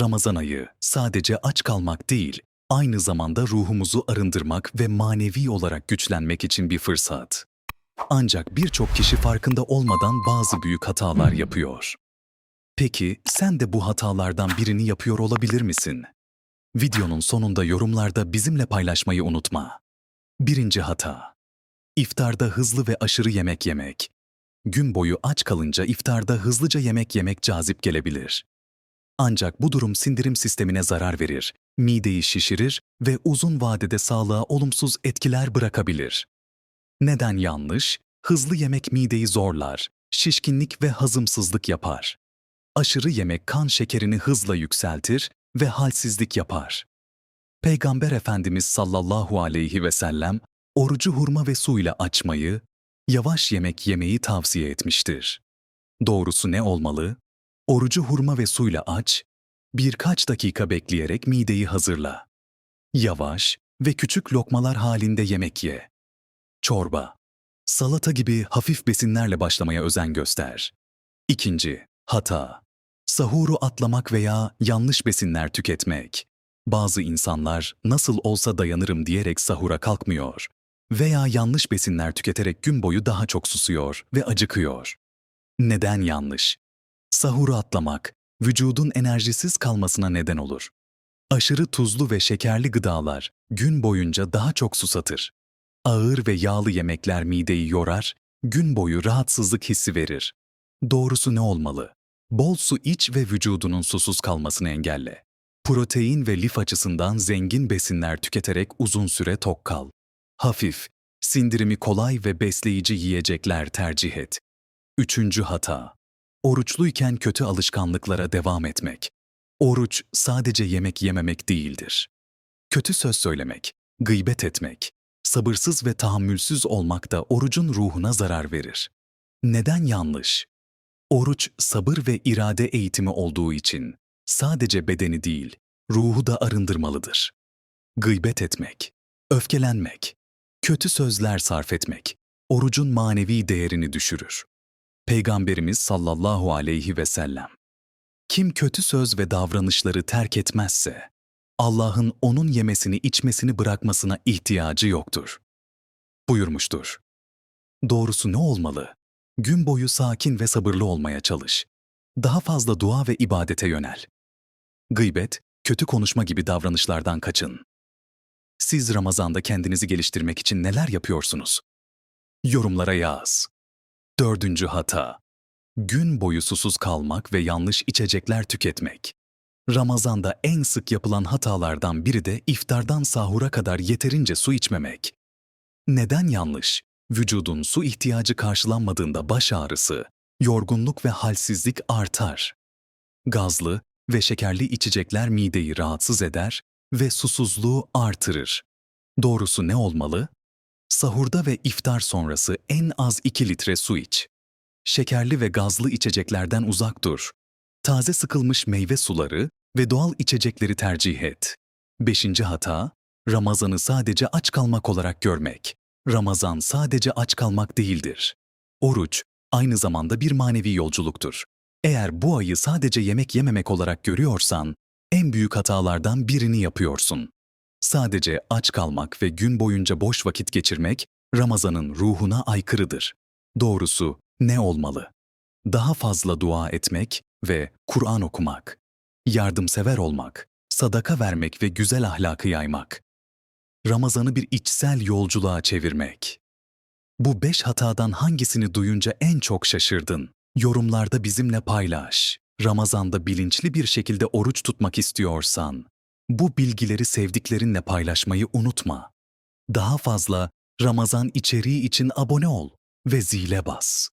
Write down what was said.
Ramazan ayı sadece aç kalmak değil, aynı zamanda ruhumuzu arındırmak ve manevi olarak güçlenmek için bir fırsat. Ancak birçok kişi farkında olmadan bazı büyük hatalar yapıyor. Peki sen de bu hatalardan birini yapıyor olabilir misin? Videonun sonunda yorumlarda bizimle paylaşmayı unutma. Birinci hata. İftarda hızlı ve aşırı yemek yemek. Gün boyu aç kalınca iftarda hızlıca yemek yemek cazip gelebilir. Ancak bu durum sindirim sistemine zarar verir, mideyi şişirir ve uzun vadede sağlığa olumsuz etkiler bırakabilir. Neden yanlış? Hızlı yemek mideyi zorlar, şişkinlik ve hazımsızlık yapar. Aşırı yemek kan şekerini hızla yükseltir ve halsizlik yapar. Peygamber Efendimiz sallallahu aleyhi ve sellem orucu hurma ve suyla açmayı, yavaş yemek yemeyi tavsiye etmiştir. Doğrusu ne olmalı? Orucu hurma ve suyla aç, birkaç dakika bekleyerek mideyi hazırla. Yavaş ve küçük lokmalar halinde yemek ye. Çorba, salata gibi hafif besinlerle başlamaya özen göster. İkinci, hata. Sahuru atlamak veya yanlış besinler tüketmek. Bazı insanlar nasıl olsa dayanırım diyerek sahura kalkmıyor veya yanlış besinler tüketerek gün boyu daha çok susuyor ve acıkıyor. Neden yanlış? Sahuru atlamak, vücudun enerjisiz kalmasına neden olur. Aşırı tuzlu ve şekerli gıdalar gün boyunca daha çok susatır. Ağır ve yağlı yemekler mideyi yorar, gün boyu rahatsızlık hissi verir. Doğrusu ne olmalı? Bol su iç ve vücudunun susuz kalmasını engelle. Protein ve lif açısından zengin besinler tüketerek uzun süre tok kal. Hafif, sindirimi kolay ve besleyici yiyecekler tercih et. Üçüncü hata. Oruçluyken kötü alışkanlıklara devam etmek. Oruç sadece yemek yememek değildir. Kötü söz söylemek, gıybet etmek, sabırsız ve tahammülsüz olmak da orucun ruhuna zarar verir. Neden yanlış? Oruç sabır ve irade eğitimi olduğu için sadece bedeni değil, ruhu da arındırmalıdır. Gıybet etmek, öfkelenmek, kötü sözler sarf etmek orucun manevi değerini düşürür. Peygamberimiz sallallahu aleyhi ve sellem kim kötü söz ve davranışları terk etmezse Allah'ın onun yemesini içmesini bırakmasına ihtiyacı yoktur. Buyurmuştur. Doğrusu ne olmalı? Gün boyu sakin ve sabırlı olmaya çalış. Daha fazla dua ve ibadete yönel. Gıybet, kötü konuşma gibi davranışlardan kaçın. Siz Ramazan'da kendinizi geliştirmek için neler yapıyorsunuz? Yorumlara yaz. Dördüncü hata. Gün boyu susuz kalmak ve yanlış içecekler tüketmek. Ramazan'da en sık yapılan hatalardan biri de iftardan sahura kadar yeterince su içmemek. Neden yanlış? Vücudun su ihtiyacı karşılanmadığında baş ağrısı, yorgunluk ve halsizlik artar. Gazlı ve şekerli içecekler mideyi rahatsız eder ve susuzluğu artırır. Doğrusu ne olmalı? Sahurda ve iftar sonrası en az 2 litre su iç. Şekerli ve gazlı içeceklerden uzak dur. Taze sıkılmış meyve suları ve doğal içecekleri tercih et. Beşinci hata, Ramazan'ı sadece aç kalmak olarak görmek. Ramazan sadece aç kalmak değildir. Oruç, aynı zamanda bir manevi yolculuktur. Eğer bu ayı sadece yemek yememek olarak görüyorsan, en büyük hatalardan birini yapıyorsun. Sadece aç kalmak ve gün boyunca boş vakit geçirmek Ramazan'ın ruhuna aykırıdır. Doğrusu ne olmalı? Daha fazla dua etmek ve Kur'an okumak. Yardımsever olmak, sadaka vermek ve güzel ahlakı yaymak. Ramazan'ı bir içsel yolculuğa çevirmek. Bu beş hatadan hangisini duyunca en çok şaşırdın? Yorumlarda bizimle paylaş. Ramazan'da bilinçli bir şekilde oruç tutmak istiyorsan, bu bilgileri sevdiklerinle paylaşmayı unutma. Daha fazla Ramazan içeriği için abone ol ve zile bas.